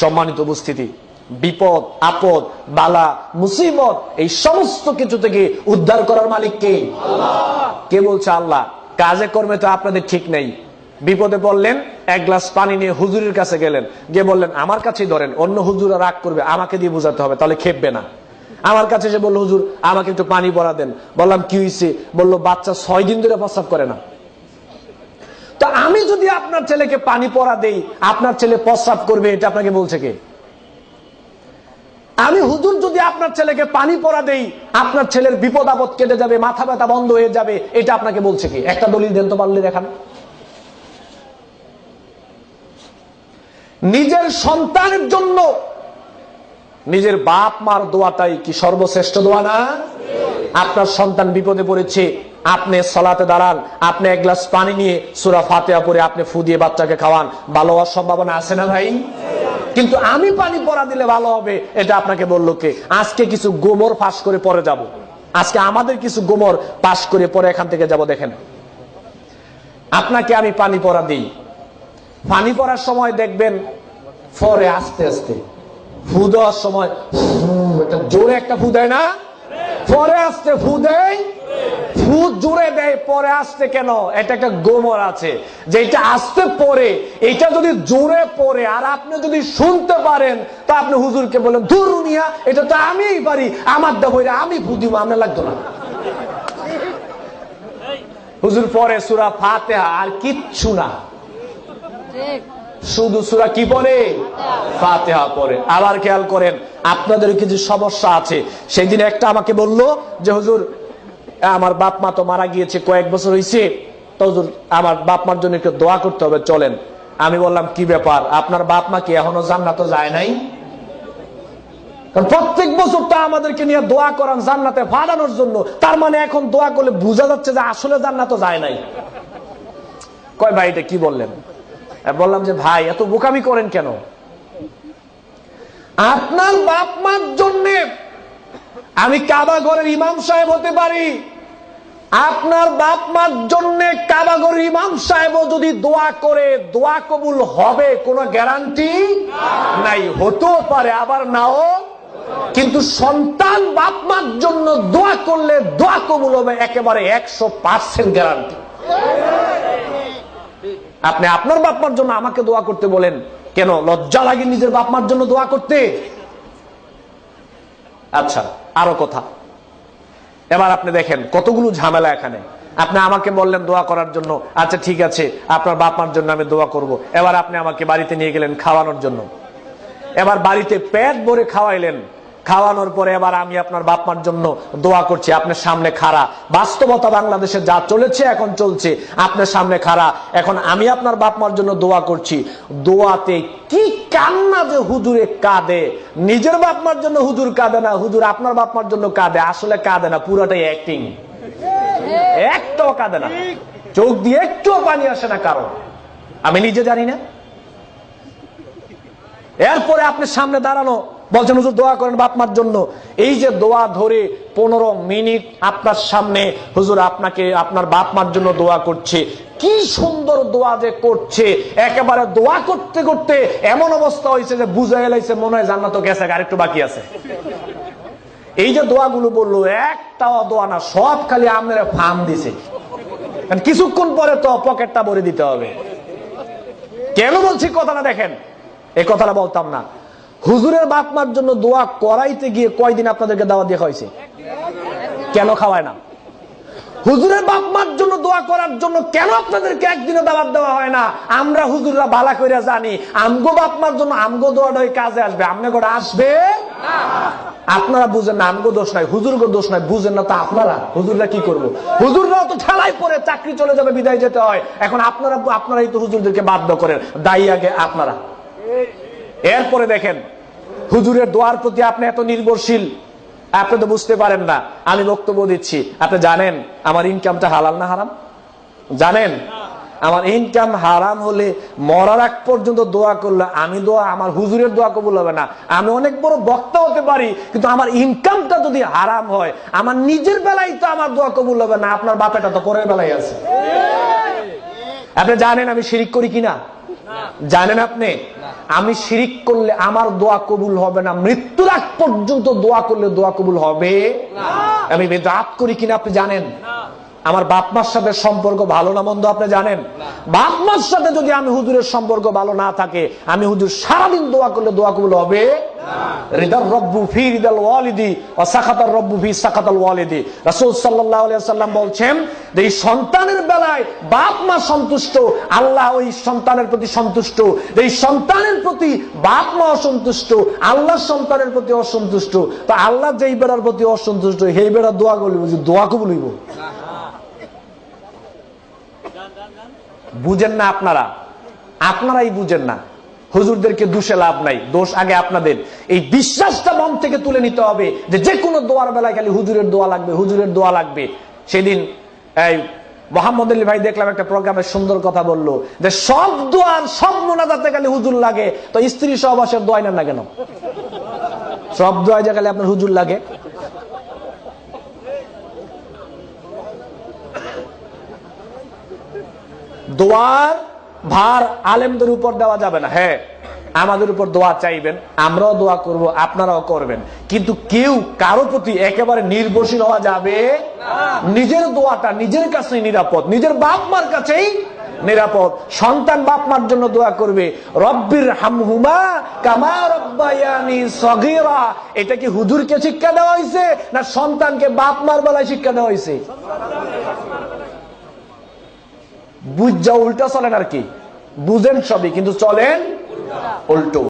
সম্মানিত উপস্থিতি বিপদ আপদ বালা মুসিবত এই সমস্ত কিছু থেকে উদ্ধার করার মালিক কে? কে বলছে আল্লাহ? কাজে কর্মে তো আপনাদের ঠিক নেই। বিপদে পড়লেন এক গ্লাস পানি নিয়ে হুজুরের কাছে গেলেন। গিয়ে বললেন আমার কাছেই ধরেন অন্য হুজুরা রাগ করবে আমাকে দিয়ে বোঝাতে হবে তাহলে খেপবে না। আমার কাছে এসে বলল হুজুর আমাকে একটু পানি পরা দেন। বললাম কি হয়েছে বলল বাচ্চা ছয় দিন ধরে প্রস্রাব করে না। তো আমি যদি আপনার ছেলেকে পানি পরা দেই, আপনার ছেলে প্রস্রাব করবে, এটা আপনাকে বলছে কে? আমি হুজুর যদি আপনার ছেলেকে পানি পরা দেই, আপনার ছেলের বিপদ আপদ কেটে যাবে, মাথা ব্যথা বন্ধ হয়ে যাবে, এটা আপনাকে বলছে কি? একটা দলিল দেন তো পারলে দেখান। নিজের সন্তানের জন্য নিজের বাপ মার দোয়াটাই কি সর্বশ্রেষ্ঠ দোয়া না? আপনার সন্তান বিপদে পড়েছে আপনি সলাতে দাঁড়ান, আপনি এক গ্লাস পানি নিয়ে সুরা ফাতেহা পরে আপনি ফু দিয়ে বাচ্চাকে খাওয়ান। ভালো হওয়ার সম্ভাবনা আছে না ভাই? কিন্তু আমি পানি পরা দিলে ভালো হবে, এটা আপনাকে বলল কে? আজকে কিছু গোমর ফাঁস করে পরে যাব। আজকে আমাদের কিছু গোমর পাশ করে পরে এখান থেকে যাব, দেখেন। আপনাকে আমি পানি পরা দিই। পানি পড়ার সময় দেখবেন পরে আস্তে আস্তে, ফু দেওয়ার সময় জোরে একটা ফু দেয় না? পরে আসতে ফু দেয়? ফু জোরে দেয়, পরে আসতে কেন? এটা একটা গোমর আছে। যেটা আসতে পরে, এটা যদি জোরে পড়ে, আর আপনি যদি শুনতে পারেন, তা আপনি হুজুরকে বলেন দূর এটা তো আমিই পারি আমার দেবইরা আমি ফু আপনার লাগতো না। হুজুর, পরে সুরা ফাতেহা, আর কিচ্ছু না। শুধু সুরা কি পড়ে? ফাতেহা পড়ে। আবার খেয়াল করেন আপনাদের কিছু সমস্যা আছে। সেই দিন একটা আমাকে বলল যে, হুজুর, আমার বাপ মা তো মারা গিয়েছে, কয়েক বছর হয়েছে তো হুজুর, আমার বাপ মার জন্য একটু দোয়া করতে হবে, চলেন। আমি বললাম, কি ব্যাপার? আপনার বাপ মা কি এখনও জান্নাত যায় নাই? কারণ প্রত্যেক বছর তো আমাদেরকে নিয়ে দোয়া করান জান্নাতে ফাটানোর জন্য। তার মানে এখন দোয়া করলে বোঝা যাচ্ছে যে আসলে জান্নাত যায় নাই। কয় ভাই, এটা কি বললেন? বললাম যে, ভাই, এত বোকামি করেন কেন? আপনার বাপ মার জন্য আমি কাবা ঘরের ইমাম সাহেব হতে পারি। আপনার বাপ মার জন্য কাবাগর ইমাম সাহেব যদি দোয়া করে, দোয়া কবুল হবে, কোনো গ্যারান্টি নাই। হতেও পারে, আবার নাও। কিন্তু সন্তান বাপ মার জন্য দোয়া করলে দোয়া কবুল হবে, একেবারে একশো পার্সেন্ট গ্যারান্টি। আপনি আপনার বাপমার জন্য আমাকে দোয়া করতে বলেন। কেন? লজ্জা লাগে নিজের বাপমার জন্য দোয়া করতে? আচ্ছা আরও কথা। এবার আপনি দেখেন, কতগুলো ঝামেলা এখানে। আপনি আমাকে বললেন দোয়া করার জন্য। আচ্ছা ঠিক আছে, আপনার বাপমার জন্য আমি দোয়া করব। এবার আপনি আমাকে বাড়িতে নিয়ে গেলেন খাওয়ানোর জন্য। এবার বাড়িতে পেট ভরে খাওয়াইলেন। খাওয়ানোর পরে এবার আমি আপনার বাপমার জন্য দোয়া করছি, আপনার সামনে খাড়া। বাস্তবতা বাংলাদেশে যা চলেছে, এখন চলছে। আপনার সামনে খাড়া। এখন আমি আপনার বাপমার জন্য দোয়া করছি। দোয়াতে কি কান্না যে হুজুরে কাঁদে। নিজের বাপমার জন্য হুজুর কাঁদে না, হুজুর আপনার বাপমার জন্য কাঁদে। আসলে কাঁদে না, পুরোটাই অ্যাক্টিং একটাও কাঁদে না। চোখ দিয়ে একটুও পানি আসে না কারণ আমি নিজে জানি না। এরপরে আপনি সামনে দাঁড়ানো বলছেন, হুজুর, দোয়া করেন বাপমার জন্য। এই যে দোয়া ধরে পনেরো মিনিট আপনার সামনে, হুজুর, আপনাকে, আপনার বাপমার জন্য দোয়া করছে। কি সুন্দর দোয়া যে করছে। একেবারে দোয়া করতে করতে এমন অবস্থা হয়েছে যে বুঝে গেলাইছে মনে হয় জান্নাত গেছে আর একটু বাকি আছে। এই যে দোয়াগুলো বলল, একটাও দোয়া না, সব খালি আপনারা ফার্ম দিছে। কিছুক্ষণ পরে তো পকেটটা ভরে দিতে হবে। কেন বলছি, কথাটা দেখেন। এই কথাটা বলতাম না। হুজুরের বাপ মার জন্য দোয়া করাইতে গিয়ে কয়দিন আপনাদেরকে দাওয়া দিয়ে হয়েছে? কেন খাওয়ায় না? হুজুরের বাপ মার জন্য দোয়া করার জন্য কেন আপনাদেরকে একদিনে দাওয়াত দেওয়া হয় না? আমরা হুজুররা বালা কইরা জানি, আমগো বাপ মার জন্য আমগো দোয়াটা ওই কাজে আসবে। আমনে গোটা আসবে? আপনারা বুঝেন না, আমগো দোষ নাই হুজুর হুজুরগো দোষ নাই, বুঝেন না তো আপনারা, হুজুররা কি করব? হুজুররাও তো ঠেলাই পরে চাকরি চলে যাবে, বিদায় যেতে হয়। এখন আপনারা, আপনারাই তো হুজুরদেরকে বাধ্য করেন, দায়ী আগে আপনারা। এরপরে দেখেন হুজুরের দোয়ার প্রতি আপনি এত নির্ভরশীল, আপনি তো বুঝতে পারেন না। আমি বক্তব্য দিচ্ছি। আপনি জানেন আমার ইনকামটা হালাল না হারাম? জানেন? আমার ইনকাম হারাম হলে মরার আগ পর্যন্ত দোয়া করলে আমি দোয়া, আমার হুজুরের দোয়া কবুল হবে না। আমি অনেক বড় বক্তা হতে পারি, কিন্তু আমার ইনকামটা যদি হারাম হয়, আমার নিজের বেলায় তো আমার দোয়া কবুল হবে না। আপনার বাপেটা তো পরের বেলায় আছে। আপনি জানেন আমি শিরিক করি কিনা? জানেন আপনি? আমি শিরিক করলে আমার দোয়া কবুল হবে না। মৃত্যুর আগ পর্যন্ত দোয়া করলে দোয়া কবুল হবে? আমি বেদাত করি কিনা আপনি জানেন? আমার বাপ মার সাথে সম্পর্ক ভালো না মন্দ আপনি জানেন? বাপ মার সাথে যদি আমি হুজুরের সম্পর্ক ভালো না থাকে আমি হুজুর সারাদিন দোয়া করলে দোয়া কবুল হবে? বলছেন এই সন্তানের বেলায় বাপ মা সন্তুষ্ট আল্লাহ ওই সন্তানের প্রতি সন্তুষ্ট। এই সন্তানের প্রতি বাপ মা অসন্তুষ্ট আল্লাহ সন্তানের প্রতি অসন্তুষ্ট। তো আল্লাহ যেই বেড়ার প্রতি অসন্তুষ্ট সেই বেড়া দোয়া করলিব যে দোয়া কবুল বুঝেন না আপনারা? আপনারাই বুঝেন না। হুজুরদেরকে দোষে লাভ নাই, দোষ আগে আপনাদের। এই বিশ্বাসটা মন থেকে তুলে নিতে হবে যে যে কোনো দোয়ার বেলায় খালি হুজুরের দোয়া লাগবে, হুজুরের দোয়া লাগবে। সেদিন, এই মোহাম্মদ আলী ভাই দেখলাম একটা প্রোগ্রামে সুন্দর কথা বলল যে সব দোয়ার সব মোনাজাতে খালি হুজুর লাগে। তো স্ত্রী সহবাসের দোয়াই না কেন? সব দোয়াই যে খালি আপনার হুজুর লাগে? দোয়ার ভার আলেমদের উপর দেওয়া যাবে না। হ্যাঁ আমাদের উপর দোয়া চাইবেন, আমরাও দোয়া করব, আপনারাও করবেন। কিন্তু কেউ কারও প্রতি একেবারে নির্ভরশীল হওয়া যাবে নিজের দোয়াটা নিজের কাছেই নিরাপদ, নিজের বাপ মার কাছেই নিরাপদ। সন্তান বাপ মার জন্য দোয়া করবে, রব্বির হামহুমা কামা রব্বায়ানি সগীরা। এটা কি হুজুরকে শিক্ষা দেওয়া হয়েছে না সন্তানকে বাপ মার বেলায় শিক্ষা দেওয়া হয়েছে বুঝ যা উল্টা চলেন আর কি। বুঝেন সবই কিন্তু চলেন উল্টো।